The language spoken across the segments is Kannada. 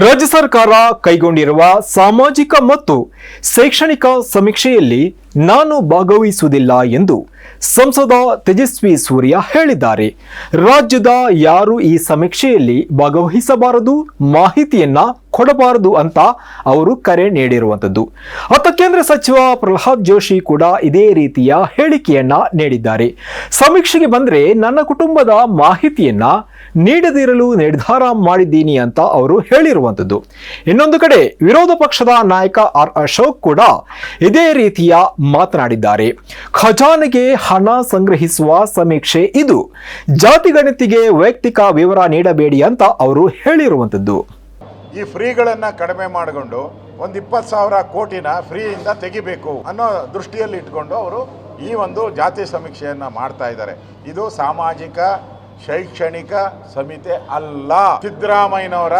ರಾಜ್ಯ ಸರ್ಕಾರ ಕೈಗೊಂಡಿರುವ ಸಾಮಾಜಿಕ ಮತ್ತು ಶೈಕ್ಷಣಿಕ ಸಮೀಕ್ಷೆಯಲ್ಲಿ ನಾನು ಭಾಗವಹಿಸುವುದಿಲ್ಲ ಎಂದು ಸಂಸದ ತೇಜಸ್ವಿ ಸೂರ್ಯ ಹೇಳಿದ್ದಾರೆ. ರಾಜ್ಯದ ಯಾರು ಈ ಸಮೀಕ್ಷೆಯಲ್ಲಿ ಭಾಗವಹಿಸಬಾರದು, ಮಾಹಿತಿಯನ್ನ ಕೊಡಬಾರದು ಅಂತ ಅವರು ಕರೆ ನೀಡಿರುವಂಥದ್ದು. ಅತ್ತ ಕೇಂದ್ರ ಸಚಿವ ಪ್ರಹ್ಲಾದ್ ಜೋಶಿ ಕೂಡ ಇದೇ ರೀತಿಯ ಹೇಳಿಕೆಯನ್ನ ನೀಡಿದ್ದಾರೆ. ಸಮೀಕ್ಷೆಗೆ ಬಂದರೆ ನನ್ನ ಕುಟುಂಬದ ಮಾಹಿತಿಯನ್ನ ನೀಡದಿರಲು ನಿರ್ಧಾರ ಮಾಡಿದ್ದೀನಿ ಅಂತ ಅವರು ಹೇಳಿರುವಂಥದ್ದು. ಇನ್ನೊಂದು ಕಡೆ ವಿರೋಧ ಪಕ್ಷದ ನಾಯಕ ಆರ್ ಅಶೋಕ್ ಕೂಡ ಇದೇ ರೀತಿಯ ಮಾತನಾಡಿದ್ದಾರೆ. ಖಜಾನೆಗೆ ಹಣ ಸಂಗ್ರಹಿಸುವ ಸಮೀಕ್ಷೆ ಇದು. ಜಾತಿಗಣತಿಗೆ ವೈಯಕ್ತಿಕ ವಿವರ ನೀಡಬೇಡಿ ಅಂತ ಅವರು ಹೇಳಿರುವಂಥದ್ದು. ಈ ಫ್ರೀಗಳನ್ನು ಕಡಿಮೆ ಮಾಡಿಕೊಂಡು ಒಂದು ಇಪ್ಪತ್ತು ಸಾವಿರ ಕೋಟಿನ ಫ್ರೀಯಿಂದ ತೆಗಿಬೇಕು ಅನ್ನೋ ದೃಷ್ಟಿಯಲ್ಲಿ ಇಟ್ಕೊಂಡು ಅವರು ಈ ಒಂದು ಜಾತಿ ಸಮೀಕ್ಷೆಯನ್ನು ಮಾಡ್ತಾ ಇದ್ದಾರೆ. ಇದು ಸಾಮಾಜಿಕ ಶೈಕ್ಷಣಿಕ ಸಮಿತಿ ಅಲ್ಲ. ಸಿದ್ದರಾಮಯ್ಯನವರ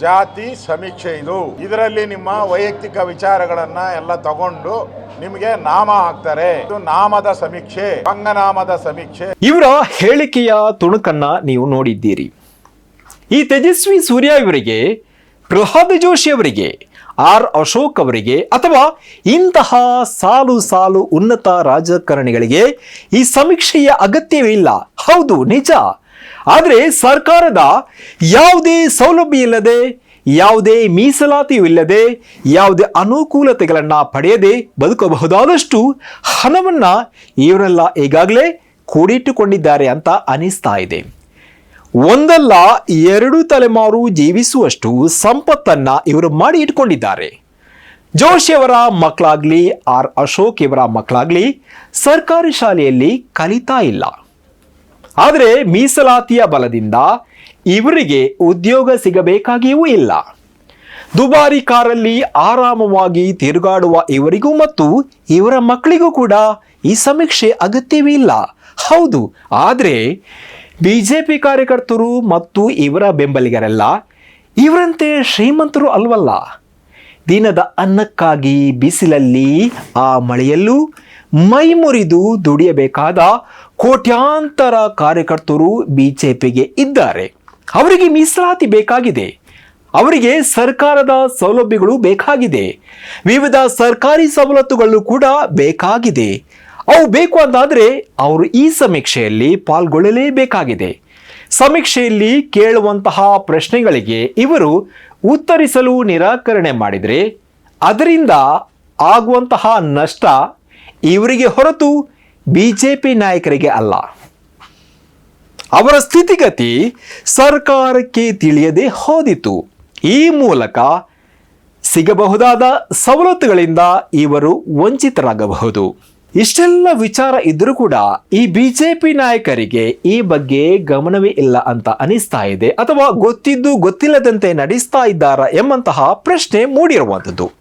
ಜಾತಿ ಸಮೀಕ್ಷೆ ಇದು. ಇದರಲ್ಲಿ ನಿಮ್ಮ ವೈಯಕ್ತಿಕ ವಿಚಾರಗಳನ್ನ ಎಲ್ಲ ತಗೊಂಡು ನಿಮಗೆ ನಾಮ ಹಾಕ್ತಾರೆ. ಇದು ನಾಮದ ಸಮೀಕ್ಷೆ, ಅಂಗನಾಮದ ಸಮೀಕ್ಷೆ. ಇವರ ಹೇಳಿಕೆಯ ತುಣುಕನ್ನ ನೀವು ನೋಡಿದ್ದೀರಿ. ಈ ತೇಜಸ್ವಿ ಸೂರ್ಯ ಇವರಿಗೆ, ಪ್ರಹ್ಲಾದ್ ಜೋಶಿ ಅವರಿಗೆ ಆರ್ ಅಶೋಕ್ ಅವರಿಗೆ ಅಥವಾ ಇಂತಹ ಸಾಲು ಸಾಲು ಉನ್ನತ ರಾಜಕಾರಣಿಗಳಿಗೆ ಈ ಸಮೀಕ್ಷೆಯ ಅಗತ್ಯವೇ ಇಲ್ಲ. ಹೌದು, ನಿಜ. ಆದರೆ ಸರ್ಕಾರದ ಯಾವುದೇ ಸೌಲಭ್ಯ ಇಲ್ಲದೆ, ಯಾವುದೇ ಮೀಸಲಾತಿಯೂ ಇಲ್ಲದೆ, ಯಾವುದೇ ಅನುಕೂಲತೆಗಳನ್ನು ಪಡೆಯದೆ ಬದುಕಬಹುದಾದಷ್ಟು ಹಣವನ್ನು ಇವರೆಲ್ಲ ಈಗಾಗಲೇ ಕೂಡಿಟ್ಟುಕೊಂಡಿದ್ದಾರೆ ಅಂತ ಅನಿಸ್ತಾ ಇದೆ. ಒಂದಲ್ಲ ಎರಡು ತಲೆಮಾರು ಜೀವಿಸುವಷ್ಟು ಸಂಪತ್ತನ್ನ ಇವರು ಮಾಡಿ ಇಟ್ಕೊಂಡಿದ್ದಾರೆ. ಜೋಶಿಯವರ ಮಕ್ಕಳಾಗ್ಲಿ, ಆರ್ ಅಶೋಕ್ ಇವರ ಮಕ್ಕಳಾಗ್ಲಿ ಸರ್ಕಾರಿ ಶಾಲೆಯಲ್ಲಿ ಕಲಿತಾ ಇಲ್ಲ. ಆದರೆ ಮೀಸಲಾತಿಯ ಬಲದಿಂದ ಇವರಿಗೆ ಉದ್ಯೋಗ ಸಿಗಬೇಕಾಗಿಯೂ ಇಲ್ಲ. ದುಬಾರಿ ಕಾರಲ್ಲಿ ಆರಾಮವಾಗಿ ತಿರುಗಾಡುವ ಇವರಿಗೂ ಮತ್ತು ಇವರ ಮಕ್ಕಳಿಗೂ ಕೂಡ ಈ ಸಮೀಕ್ಷೆ ಅಗತ್ಯವೇ ಇಲ್ಲ. ಹೌದು, ಆದರೆ ಬಿಜೆಪಿ ಕಾರ್ಯಕರ್ತರು ಮತ್ತು ಇವರ ಬೆಂಬಲಿಗರೆಲ್ಲ ಇವರಂತೆ ಶ್ರೀಮಂತರು ಅಲ್ವಲ್ಲ. ದಿನದ ಅನ್ನಕ್ಕಾಗಿ ಬಿಸಿಲಲ್ಲಿ ಆ ಮಳೆಯಲ್ಲೂ ಮೈ ಮುರಿದು ದುಡಿಯಬೇಕಾದ ಕೋಟ್ಯಾಂತರ ಕಾರ್ಯಕರ್ತರು ಬಿಜೆಪಿಗೆ ಇದ್ದಾರೆ. ಅವರಿಗೆ ಮೀಸಲಾತಿ ಬೇಕಾಗಿದೆ. ಅವರಿಗೆ ಸರ್ಕಾರದ ಸೌಲಭ್ಯಗಳು ಬೇಕಾಗಿದೆ. ವಿವಿಧ ಸರ್ಕಾರಿ ಸವಲತ್ತುಗಳು ಕೂಡ ಬೇಕಾಗಿದೆ. ಅವು ಬೇಕು ಅಂತಾದರೆ ಅವರು ಈ ಸಮೀಕ್ಷೆಯಲ್ಲಿ ಪಾಲ್ಗೊಳ್ಳಲೇಬೇಕಾಗಿದೆ. ಸಮೀಕ್ಷೆಯಲ್ಲಿ ಕೇಳುವಂತಹ ಪ್ರಶ್ನೆಗಳಿಗೆ ಇವರು ಉತ್ತರಿಸಲು ನಿರಾಕರಣೆ ಮಾಡಿದರೆ, ಅದರಿಂದ ಆಗುವಂತಹ ನಷ್ಟ ಇವರಿಗೆ ಹೊರತು ಬಿಜೆಪಿ ನಾಯಕರಿಗೆ ಅಲ್ಲ. ಅವರ ಸ್ಥಿತಿಗತಿ ಸರ್ಕಾರಕ್ಕೆ ತಿಳಿಯದೆ ಹೋದಿತು. ಈ ಮೂಲಕ ಸಿಗಬಹುದಾದ ಸವಲತ್ತುಗಳಿಂದ ಇವರು ವಂಚಿತರಾಗಬಹುದು. ಇಷ್ಟೆಲ್ಲ ವಿಚಾರ ಇದ್ರೂ ಕೂಡ ಈ ಬಿಜೆಪಿ ನಾಯಕರಿಗೆ ಈ ಬಗ್ಗೆ ಗಮನವೇ ಇಲ್ಲ ಅಂತ ಅನಿಸ್ತಾ ಇದೆ ಅಥವಾ ಗೊತ್ತಿದ್ದು ಗೊತ್ತಿಲ್ಲದಂತೆ ನಡೆಸ್ತಾ ಇದ್ದಾರಾ ಎಂಬಂತಹ ಪ್ರಶ್ನೆ ಮೂಡಿರುವಂಥದ್ದು.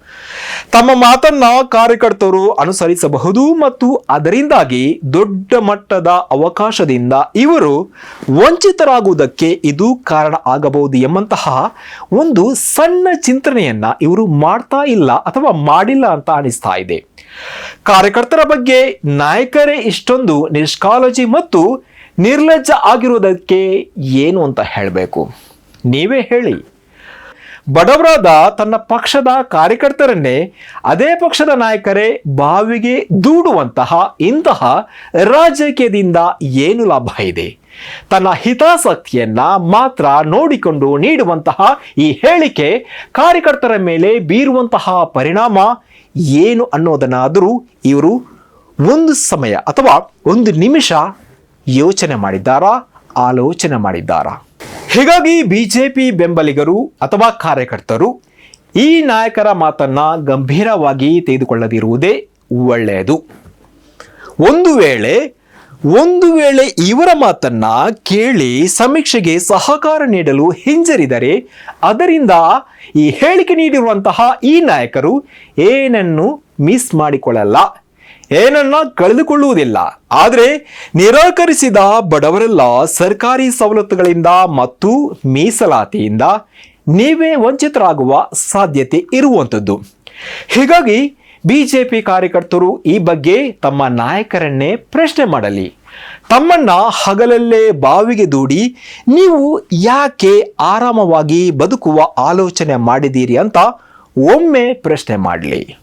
ತಮ್ಮ ಮಾತನ್ನ ಕಾರ್ಯಕರ್ತರು ಅನುಸರಿಸಬಹುದು ಮತ್ತು ಅದರಿಂದಾಗಿ ದೊಡ್ಡ ಮಟ್ಟದ ಅವಕಾಶದಿಂದ ಇವರು ವಂಚಿತರಾಗುವುದಕ್ಕೆ ಇದು ಕಾರಣ ಆಗಬಹುದು ಎಂಬಂತಹ ಒಂದು ಸಣ್ಣ ಚಿಂತನೆಯನ್ನ ಇವರು ಮಾಡ್ತಾ ಇಲ್ಲ ಅಥವಾ ಮಾಡಿಲ್ಲ ಅಂತ ಅನಿಸ್ತಾ ಇದೆ. ಕಾರ್ಯಕರ್ತರ ಬಗ್ಗೆ ನಾಯಕರೇ ಇಷ್ಟೊಂದು ನಿಷ್ಕಾಲಜಿ ಮತ್ತು ನಿರ್ಲಜ್ಜ ಆಗಿರುವುದಕ್ಕೆ ಏನು ಅಂತ ಹೇಳಬೇಕು? ನೀವೇ ಹೇಳಿ. ಬಡವರಾದ ತನ್ನ ಪಕ್ಷದ ಕಾರ್ಯಕರ್ತರನ್ನೇ ಅದೇ ಪಕ್ಷದ ನಾಯಕರೇ ಬಾವಿಗೆ ದೂಡುವಂತಹ ಇಂತಹ ರಾಜಕೀಯದಿಂದ ಏನು ಲಾಭ ಇದೆ? ತನ್ನ ಹಿತಾಸಕ್ತಿಯನ್ನ ಮಾತ್ರ ನೋಡಿಕೊಂಡು ನೀಡುವಂತಹ ಈ ಹೇಳಿಕೆ ಕಾರ್ಯಕರ್ತರ ಮೇಲೆ ಬೀರುವಂತಹ ಪರಿಣಾಮ ಏನು ಅನ್ನೋದನ್ನಾದರೂ ಇವರು ಒಂದು ಸಮಯ ಅಥವಾ ಒಂದು ನಿಮಿಷ ಯೋಚನೆ ಮಾಡಿದ್ದಾರಾ? ಆಲೋಚನೆ ಮಾಡಿದ್ದಾರಾ? ಹೀಗಾಗಿ ಬಿಜೆಪಿ ಬೆಂಬಲಿಗರು ಅಥವಾ ಕಾರ್ಯಕರ್ತರು ಈ ನಾಯಕರ ಮಾತನ್ನ ಗಂಭೀರವಾಗಿ ತೆಗೆದುಕೊಳ್ಳದಿರುವುದೇ ಒಳ್ಳೆಯದು. ಒಂದು ವೇಳೆ ಒಂದು ವೇಳೆ ಇವರ ಮಾತನ್ನ ಕೇಳಿ ಸಮೀಕ್ಷೆಗೆ ಸಹಕಾರ ನೀಡಲು ಹಿಂಜರಿದರೆ ಅದರಿಂದ ಈ ಹೇಳಿಕೆ ನೀಡಿರುವಂತಹ ಈ ನಾಯಕರು ಏನನ್ನು ಮಿಸ್ ಮಾಡಿಕೊಳ್ಳಲ್ಲ. ಏನನ್ನ ಕಳೆದುಕೊಳ್ಳುವುದಿಲ್ಲ. ಆದರೆ ನಿರಾಕರಿಸಿದ ಬಡವರೆಲ್ಲ ಸರ್ಕಾರಿ ಸವಲತ್ತುಗಳಿಂದ ಮತ್ತು ಮೀಸಲಾತಿಯಿಂದ ನೀವೇ ವಂಚಿತರಾಗುವ ಸಾಧ್ಯತೆ ಇರುವಂಥದ್ದು. ಹೀಗಾಗಿ ಬಿಜೆಪಿ ಕಾರ್ಯಕರ್ತರು ಈ ಬಗ್ಗೆ ತಮ್ಮ ನಾಯಕರನ್ನೇ ಪ್ರಶ್ನೆ ಮಾಡಲಿ. ತಮ್ಮನ್ನ ಹಗಲಲ್ಲೇ ಬಾವಿಗೆ ದೂಡಿ ನೀವು ಯಾಕೆ ಆರಾಮವಾಗಿ ಬದುಕುವ ಆಲೋಚನೆ ಮಾಡಿದ್ದೀರಿ ಅಂತ ಒಮ್ಮೆ ಪ್ರಶ್ನೆ ಮಾಡಲಿ.